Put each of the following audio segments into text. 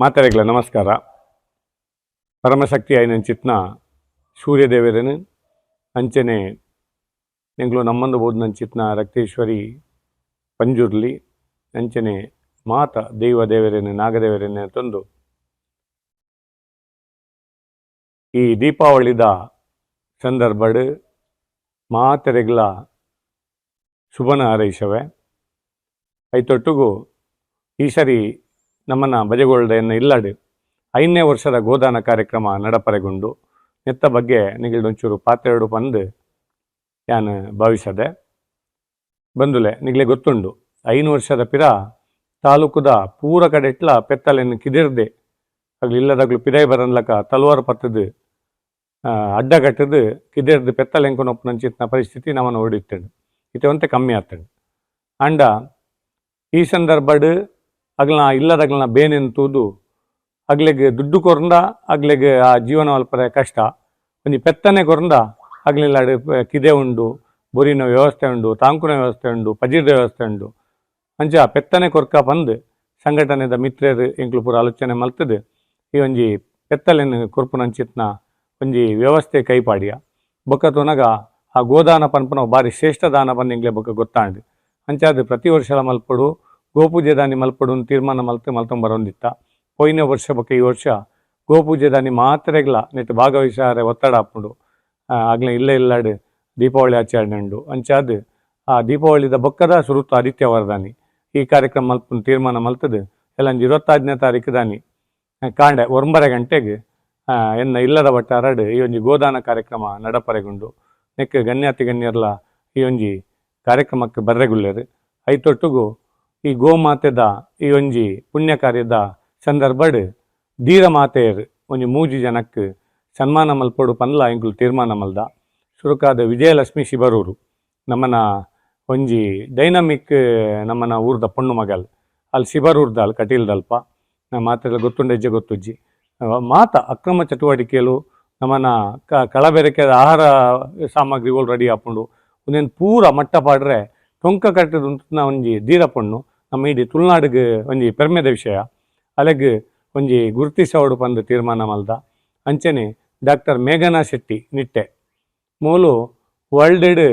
ಮಾತಾರೆಗಳ ನಮಸ್ಕಾರ. ಪರಮಶಕ್ತಿ ಆಯ್ನಂಚಿತ್ನ ಸೂರ್ಯದೇವರನು ಅಂಚನೆ ಎಂಗ್ಲು ನಮ್ಮಂದು ಬೋದ್ನಂಚಿತ್ನ ರಕ್ತೇಶ್ವರಿ ಪಂಜುರ್ಲಿ, ಅಂಚನೆ ಮಾತ ದೈವ ದೇವರೇನು ನಾಗದೇವರೇನೆ ತಂದು ಈ ದೀಪಾವಳಿದ ಸಂದರ್ಭಡ್ ಮಾತೆರೆಗ್ಲ ಶುಭನ ಹಾರೈಸವೆ. ಐತೊಟ್ಟಿಗೂ ಈ ಸರಿ ನಮ್ಮನ್ನ ಬಜೆಗೊಳ್ಳೆಯನ್ನು ಇಲ್ಲಾಡಿ ಐದನೇ ವರ್ಷದ ಗೋದಾನ ಕಾರ್ಯಕ್ರಮ ನಡಪರೆಗೊಂಡು ನೆತ್ತ ಬಗ್ಗೆ ನಿಗಳೊಂಚೂರು ಪಾತ್ರೆಡು ಪಂದು ಯಾನು ಭಾವಿಸದೆ ಬಂದುಲೆ ನಿಗಲೆ ಗೊತ್ತುಂಡು. ಐನು ವರ್ಷದ ಪಿರ ತಾಲೂಕುದ ಪೂರ ಕಡೆಟ್ಲ ಪೆತ್ತಲೆನ್ನು ಕಿದಿರ್ದೆ ಅಗ್ಲಿ ಇಲ್ಲದಾಗ್ಲು ಪಿರೈ ಬರನ್ಲಕ ತಲ್ವಾರ್ ಪತ್ತದು ಅಡ್ಡ ಕಟ್ಟದು, ಕಿದಿರ್ದು ಪೆತ್ತಲೆಂಕೊನೊಪ್ಪು ನಂಚಿತ್ನ ಪರಿಸ್ಥಿತಿ ನಮ್ಮನ್ನು ಓಡಿತ್ತೆ ಇತ್ತೆ ಕಮ್ಮಿ ಆಗ್ತಂಡು ಅಂಡ ಈ ಸಂದರ್ಭಡ್ ಅಗ್ಲನ ಇಲ್ಲದಗ್ಲನ ಬೇನೆನ್ ತೂದು, ಅಗ್ಲೆಗ್ ದುಡ್ಡು ಕೊರಂದ, ಅಗ್ಲೆಗ್ ಆ ಜೀವನ ಅಲ್ಪದ ಕಷ್ಟ. ಒಂಜಿ ಪೆತ್ತನೆ ಕೊರಂದ ಅಗ್ಲಿಲ್ಲ ಕಿದೆ ಉಂಡು, ಬೊರಿನ ವ್ಯವಸ್ಥೆ ಉಂಡು, ತಾಂಕುನ ವ್ಯವಸ್ಥೆ ಉಂಡು, ಪಜಿರ್ದ ವ್ಯವಸ್ಥೆ ಉಂಡು. ಅಂಚ ಪೆತ್ತನೆ ಕೊರ್ಕ ಬಂದು ಸಂಘಟನೆದ ಮಿತ್ರರು ಎಂಕ್ಲು ಪೂರ ಆಲೋಚನೆ ಮಲ್ತದೆ. ಈ ಒಂಜಿ ಪೆತ್ತಲೆನ್ ಕೊರ್ಪುನಂಚಿತ್ನ ಒಂಜಿ ವ್ಯವಸ್ಥೆ ಕೈಪಾಡಿಯ. ಬೊಕ್ಕ ತೊನಗ ಆ ಗೋದಾನ ಪನ್ಪನ ಬಾರಿ ಶ್ರೇಷ್ಠ ದಾನ ಪಂದ್ ಎಂಗ್ಲೆ ಬೊಕ್ಕ ಗೊತ್ತಾಂಡ್ ಅಂಚಾದ ಪ್ರತಿ ವರ್ಷಲ ಮಲ್ಪಡು ಗೋಪೂಜೆ ದಾನಿ ಮಲ್ಪಡು ತೀರ್ಮಾನ ಮಲ್ತೆ ಮಲ್ತು ಮಲ್ತೊಂಬರೊಂದಿತ್ತ. ಪೋಯಿನ ವರ್ಷ ಬಗ್ಗೆ ಈ ವರ್ಷ ಗೋಪೂಜೆ ದಾನಿ ಮಾತ್ರೆಗ್ಲ ನೆಟ್ಟು ಭಾಗವಹಿಸಾರೆ ಒತ್ತಡ ಹಾಕೊಂಡು ಆಗ್ಲೇ ಇಲ್ಲೇ ಇಲ್ಲಾಡ್ ದೀಪಾವಳಿ ಆಚರಣೆ ಉಂಡು. ಅಂಚಾದ್ ಆ ದೀಪಾವಳಿದ ಬೊಕ್ಕದ ಸುರುತ್ತು ಆದಿತ್ಯವಾರ ದಾನಿ ಈ ಕಾರ್ಯಕ್ರಮ ಮಲ್ಪ ತೀರ್ಮಾನ ಮಲ್ತದು ಎಲ್ಲಂಜಿ ಇರುವತ್ತಾರನೇ ತಾರೀಕು ದಾನಿ ಕಾಂಡೆ ಒಂಬರೆ ಗಂಟೆಗೆ ಎನ್ನ ಇಲ್ಲದ ಬಟ್ಟಾರಡ್ ಈ ಒಂಜಿ ಗೋದಾನ ಕಾರ್ಯಕ್ರಮ ನಡಪರೆಗೊಂಡು. ನೆಕ್ಕ ಗಣ್ಯಾತಿ ಗಣ್ಯರ್ಲ ಈ ಒಂಜಿ ಕಾರ್ಯಕ್ರಮಕ್ಕೆ ಬರ್ರೆಗುಲ್ಲೆರ್. ಐತೊಟ್ಟುಗು ಈ ಗೋಮಾತೆದ, ಈ ಒಂಜಿ ಪುಣ್ಯ ಕಾರ್ಯದ ಸಂದರ್ಭಡ್ ಧೀರ ಮಾತೆಯರ್ ಒಂಜಿ ಮೂಜಿ ಜನಕ್ ಸನ್ಮಾನ ಮಲ್ಪಡು ಪನ್ಲ ಇಂಕ್ಲು ತೀರ್ಮಾನ ಮಲ್ದ ಸುರುಕಾದ ವಿಜಯಲಕ್ಷ್ಮಿ ಶಿಬರೂರು ನಮ್ಮನ ಒಂಜಿ ಡೈನಮಿಕ್ ನಮ್ಮನ ಊರ್ದ ಪೊಣ್ಣು ಮಗಲ್. ಅಲ್ಲಿ ಶಿಬರೂರ್ದ ಅಲ್ಲಿ ಕಟೀಲ್ದಲ್ಪ. ನಮ್ಮ ಮಾತೆಲ್ಲ ಗೊತ್ತುಂಡೆಜ್ಜೆ ಗೊತ್ತುಜ್ಜಿ. ಮಾತ ಅಕ್ರಮ ಚಟುವಟಿಕೆಲು ನಮ್ಮನ ಕ, ಕಳಬೆರಕೆದ ಆಹಾರ ಸಾಮಗ್ರಿಗಳು ರೆಡಿ ಹಾಕೊಂಡು ಒಂದೇನು ಪೂರ ಮಟ್ಟ ಪಾಡ್ರೆ ಟೊಂಕ ಕಟ್ಟದ ಒಂಜಿ ಧೀರ ಪೊಣ್ಣು ನಮ್ಮ ಇಡೀ ತುಳುನಾಡಿಗೆ ಒಂಜಿ ಪೆರ್ಮೆದ ವಿಷಯ. ಅಲೆಗ್ ಒಂಜಿ ಗುರುತಿಸೋಡು ಪಂದ್ ತೀರ್ಮಾನ ಮಲ್ದ. ಅಂಚನೆ ಡಾಕ್ಟರ್ ಮೇಘನಾ ಶೆಟ್ಟಿ ನಿಟ್ಟೆ. ಮೂಲು ವರ್ಲ್ಡ್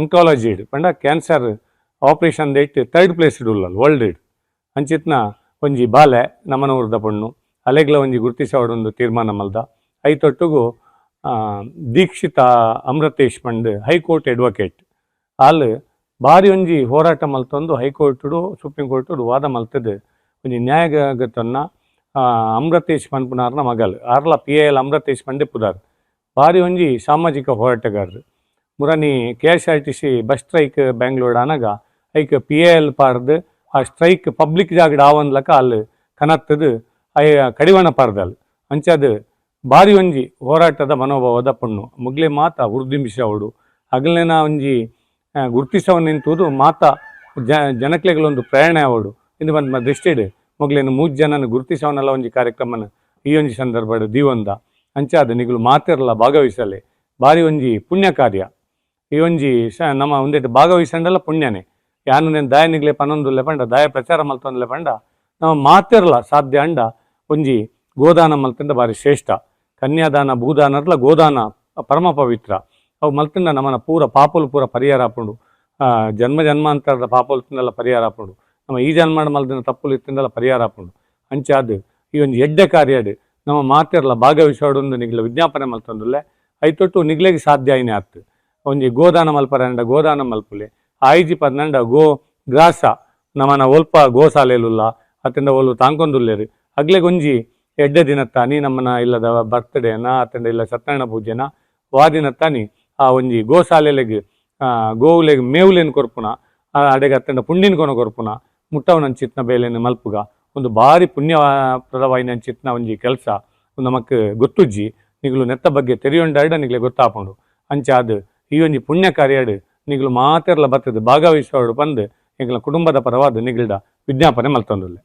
ಅಂಕಾಲಜಿಡ್ ಪಂಡ ಕ್ಯಾನ್ಸರ್ ಆಪರೇಷನ್ ದೈಟ್ ಥರ್ಡ್ ಪ್ಲೇಸ್ ಉಳ್ಳಲ್ ವರ್ಲ್ಡ್ ಅಂಚಿತ್ನ ಒಂಜಿ ಬಾಲೆ ನಮನ ಉರ್ದ ಪಣ್ಣು. ಅಲೆಗ್ಲ ಒಂಜಿ ಗುರುತಿಸೋಡೊಂದು ತೀರ್ಮಾನ ಮಲ್ದ. ಐತೊಟ್ಟುಗು ದೀಕ್ಷಿತ ಅಮೃತೇಶ್ ಪಂಡ್ ಹೈಕೋರ್ಟ್ ಅಡ್ವೊಕೇಟ್. ಆಲ್ ಬಾರಿ ಒಂಜಿ ಹೋರಾಟ ಮಲ್ತೊಂದು ಹೈಕೋರ್ಟುಡು, ಸುಪ್ರೀಂ ಕೋರ್ಟುಡು ವಾದ ಮಲ್ತದೆ. ಒಂಜಿ ನ್ಯಾಯಗತನ್ನ ಅಮೃತೇಶ್ ಪನ್ಪುನಾರ್ನ ಮಗಲ್ ಆರ್ಲ ಪಿ ಎಲ್ ಅಮೃತೇಶ್ ಪಂಡೆ ಪುದಾರ್ ಬಾರಿ ಒಂಜಿ ಸಾಮಾಜಿಕ ಹೋರಾಟಗಾರರು. ಮುರನಿ K S R T C bus strike Bengaluru ಅನಗ ಐಕ್ ಪಿ ಎಲ್ ಆ ಸ್ಟ್ರೈಕ್ ಪಬ್ಲಿಕ್ ಜಾಗಡ್ ಆವನ್ಲಕ ಅಲ್ಲಿ ಕನತ್ತದು, ಐ, ಕಡಿವಾಣ ಪಾರ್ದಲ್. ಅಂಚದು ಬಾರಿ ಒಂಜಿ ಹೋರಾಟದ ಮನೋಭಾವದ ಪಣ್ಣು. ಮುಗ್ಲೆ ಮಾತ ಅವಳು ಹಗಲಿನ ಒಂಜಿ ಆ, ನಿಂತುವುದು ಮಾತ ಜ ಜನಕ್ಲೆಗಳೊಂದು ಪ್ರೇರಣೆ ಅವಳು. ಇಂದು ಬಂದು ದೃಷ್ಟಿಡ್ ಮೊಗ್ಲೇನು ಮೂಜ್ ಜನನ ಗುರುತಿಸವನಲ್ಲ ಒಂಜಿ ಕಾರ್ಯಕ್ರಮನ. ಈ ಒಂಜಿ ಸಂದರ್ಭಡ್ ದೀವೊಂದ. ಅಂಚಾದ ನಿಗುಲು ಮಾತಿರಲ್ಲ ಭಾಗವಹಿಸಲೆ. ಬಾರಿ ಒಂಜಿ ಪುಣ್ಯ ಕಾರ್ಯ ಈ ಒಂಜಿ ಶ ನಮ್ಮ ಒಂದೆಟ್ ಭಾಗವಹಿಸಂಡಲ್ಲ ಪುಣ್ಯನೇ. ಯಾನು ನೇನು ದಾಯ ನಿಗ್ಲೆ ಪನ್ನೊಂದು ಲೆಪಂಡ ದಾಯ ಪ್ರಚಾರ ಮಲ್ತೊಂದು ಲೆಪಂಡ ನಮ್ಮ ಮಾತಿರಲ್ಲ ಸಾಧ್ಯ ಅಂಡ. ಒಂಜಿ ಗೋದಾನ ಮಲ್ತಂಡ ಬಾರಿ ಶ್ರೇಷ್ಠ. ಕನ್ಯಾದಾನ ಭೂದಾನರ್ಲ ಗೋದಾನ ಪರಮ ಪವಿತ್ರ. ಅವು ಮಲ್ತಿಂಡ ನಮ್ಮನ ಪೂರ ಪಾಪಲು ಪೂರ ಪರಿಹಾರ ಆಪುಂಡು ಜನ್ಮ ಜನ್ಮಾಂತರದ ಪಾಪಲು ತಿಂದಲ್ಲ ಪರಿಹಾರ ಆಪುಂಡು ನಮ್ಮ ಈ ಜನ್ಮ ಮಲ್ದಿನ ತಪ್ಪುಲು ಇತ್ತಿಂದಲ್ಲ ಪರಿಹಾರ ಆಪುಂಡು ಅಂಚೆ ಅದು ಈ ಒಂದು ಎಡ್ಡೆ ಕಾರ್ಯಡ್ ನಮ್ಮ ಮಾತೆರ್ಲ ಭಾಗವಹಿಸೋಡೊಂದು ನಿಗ್ಲ ವಿಜ್ಞಾಪನೆ ಮಲ್ತೊಂದುಲ್ಲೆ, ಐತೊಟ್ಟು ನಿಗ್ಲೆಗೆ ಸಾಧ್ಯ ಐನೆ ಆತ್. ಒಂಜಿ ಗೋದಾನ ಮಲ್ಪರಂಡ ಗೋದಾನ ಮಲ್ಪುಲೆ ಐಜಿ ಪದ್ನಂಡ ಗೋ ಗ್ರಾಸ, ನಮ್ಮನ ಒಲ್ಪ ಗೋಸಾಲೆಲುಲ್ಲ, ಅತ್ತಂಡ ಒಲು ತಾಂಕೊಂದುಲ್ಲೇರು ಅಗ್ಲೇ ಒಂಜಿ ಎಡ್ಡೆ ದಿನತ್ತ ನೀ ನಮ್ಮನ ಇಲ್ಲದ ಬರ್ತ್ಡೇನ ಅತ್ತಂಡ ಇಲ್ಲ ಸತ್ಯನಾರಾಯಣ ಪೂಜೆನ ನೀ ಆ ಒಂಜಿ ಗೋಸಾಲೆಲೆಗ್ ಗೋವುಲೆಗ್ ಮೇವುಲೆನ್ ಕೊರ್ಪುನ ಅಡೆಗೆ ಅತ್ತಂಡ ಪುಂಡಿನ ಕೊನ ಕೊರ್ಪುನ ಮುಟ್ಟವನಂಚಿತ್ತಿನ ಬೇಲೆನ್ ಮಲ್ಪುಗ. ಒಂದು ಬಾರಿ ಪುಣ್ಯಪ್ರದವಾಯಿನಂಚಿತ್ನ ಒಂಜಿ ಕೆಲಸ. ನಮಕ್ ಗೊತ್ತುಜ್ಜಿ, ನಿಗ್ಲು ನೆತ್ತ ಬಗ್ಗೆ ತೆರಿಯೊಂಡಾಡ ನಿಗ್ಲೆ ಗೊತ್ತಾಪುಂಡು. ಅಂಚಾದ್ ಈ ಒಂಜಿ ಪುಣ್ಯ ಕಾರ್ಯಡ್ ನಿಗ್ಲು ಮಾತೆರ್ಲ ಬರ್ತದೆ ಭಾಗವಹಿಸೋಡು ಬಂದು ನಿಗ್ಲ ಕುಟುಂಬದ ಪರವಾದ ನಿಗ್ಲ್ಡ ವಿಜ್ಞಾಪನೆ ಮಲ್ತೊಂದುಲ್ಲೆ.